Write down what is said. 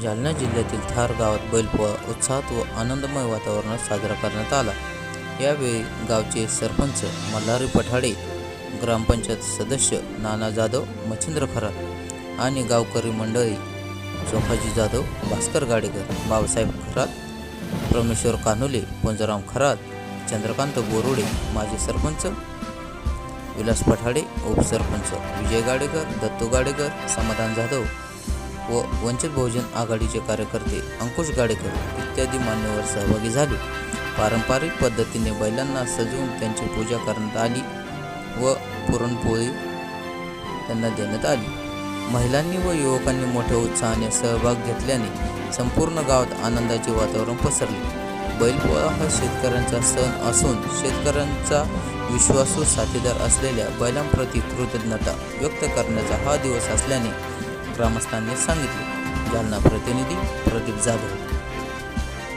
जालना जिल्ह्यातील थार गावात बैलपोळा उत्साहात व आनंदमय वातावरणात साजरा करण्यात आला. यावेळी गावचे सरपंच मल्हारी पठाडे ग्रामपंचायत सदस्य नाना जाधव मच्छिंद्र खरात आणि गावकरी मंडळी सोफाजी जाधव भास्कर गाडेकर बाबासाहेब खरात परमेश्वर कानोले पुंजराम खरात चंद्रकांत बोरोडे माजी सरपंच विलास पठाडे उपसरपंच विजय गाडेकर दत्तू गाडेकर समाधान जाधव व वंचित बहुजन आघाडीचे कार्यकर्ते अंकुश गाडेकर इत्यादी मान्यवर सहभागी झाले. पारंपरिक पद्धतीने बैलांना सजवून त्यांची पूजा करण्यात आली व पुरणपोळी त्यांना देण्यात आली. महिलांनी व युवकांनी मोठ्या उत्साहाने सहभाग घेतल्याने संपूर्ण गावात आनंदाचे वातावरण पसरले. बैलपोळा हा शेतकऱ्यांचा सण असून शेतकऱ्यांचा विश्वासू साथीदार असलेल्या बैलांप्रती कृतज्ञता व्यक्त करण्याचा हा दिवस असल्याने ग्रामस्थांनी सांगितले. जालना प्रतिनिधी प्रदीप जाधव.